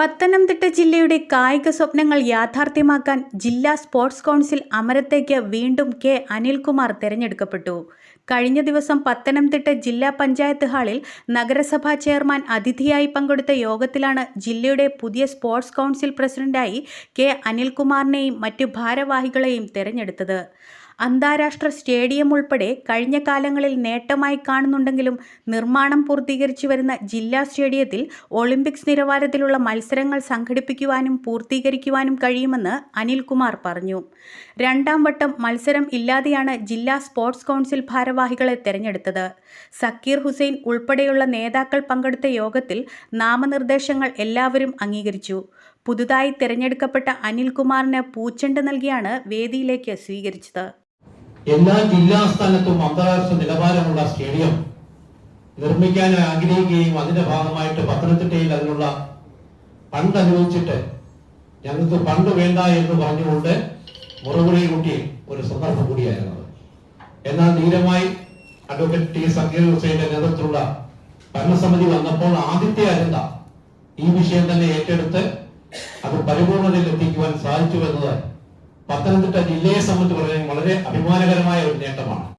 പത്തനംതിട്ട ജില്ലയുടെ കായിക സ്വപ്നങ്ങൾ യാഥാർത്ഥ്യമാക്കാൻ ജില്ലാ സ്പോർട്സ് കൗൺസിൽ അമരത്തേക്ക് വീണ്ടും കെ അനിൽകുമാർ തെരഞ്ഞെടുക്കപ്പെട്ടു. കഴിഞ്ഞ ദിവസം പത്തനംതിട്ട ജില്ലാ പഞ്ചായത്ത് ഹാളിൽ നഗരസഭാ ചെയർമാൻ അതിഥിയായി പങ്കെടുത്ത യോഗത്തിലാണ് ജില്ലയുടെ പുതിയ സ്പോർട്സ് കൗൺസിൽ പ്രസിഡന്റായി കെ അനിൽകുമാറിനെയും മറ്റു ഭാരവാഹികളെയും തെരഞ്ഞെടുത്തത്. അന്താരാഷ്ട്ര സ്റ്റേഡിയം ഉൾപ്പെടെ കഴിഞ്ഞ കാലങ്ങളിൽ നേട്ടമായി കാണുന്നുണ്ടെങ്കിലും നിർമ്മാണം പൂർത്തീകരിച്ചു വരുന്ന ജില്ലാ സ്റ്റേഡിയത്തിൽ ഒളിമ്പിക്സ് നിലവാരത്തിലുള്ള മത്സരങ്ങൾ സംഘടിപ്പിക്കുവാനും പൂർത്തീകരിക്കുവാനും കഴിയുമെന്ന് അനിൽകുമാർ പറഞ്ഞു. രണ്ടാം വട്ടം മത്സരം ഇല്ലാതെയാണ് ജില്ലാ സ്പോർട്സ് കൗൺസിൽ ഭാരവാഹികളെ തെരഞ്ഞെടുത്തത്. സക്കീർ ഹുസൈൻ ഉൾപ്പെടെയുള്ള നേതാക്കൾ പങ്കെടുത്ത യോഗത്തിൽ നാമനിർദ്ദേശങ്ങൾ എല്ലാവരും അംഗീകരിച്ചു. പുതുതായി തിരഞ്ഞെടുക്കപ്പെട്ട അനിൽകുമാറിന് പൂച്ചെണ്ട് നൽകിയാണ് വേദിയിലേക്ക് സ്വീകരിച്ചത്. എല്ലാ ജില്ലാ സ്ഥാനത്തും അന്താരാഷ്ട്ര നിലവാരമുള്ള സ്റ്റേഡിയം നിർമ്മിക്കാൻ ആഗ്രഹിക്കുകയും അതിന്റെ ഭാഗമായിട്ട് പത്തനംതിട്ടയിൽ അതിനുള്ള ഫണ്ട് അനുഭവിച്ചിട്ട് ഞങ്ങൾക്ക് പണ്ട് വേണ്ട എന്ന് പറഞ്ഞുകൊണ്ട് മുറവിളി കൂട്ടി ഒരു സന്ദർഭം കൂടിയായിരുന്നു എന്നാൽ ധീരമായി അഡ്വക്കേറ്റ് ടി സക്കീർ ഹുസൈന്റെ നേതൃത്വത്തിലുള്ള ഭരണസമിതി വന്നപ്പോൾ ആദ്യത്തെ അജണ്ട ഈ വിഷയം തന്നെ ഏറ്റെടുത്ത് അത് പരിപൂർണതയിൽ എത്തിക്കുവാൻ സാധിച്ചു എന്നത് പത്തനംതിട്ട ജില്ലയെ സംബന്ധിച്ച് പറയാൻ വളരെ അഭിമാനകരമായ ഒരു നേട്ടമാണ്.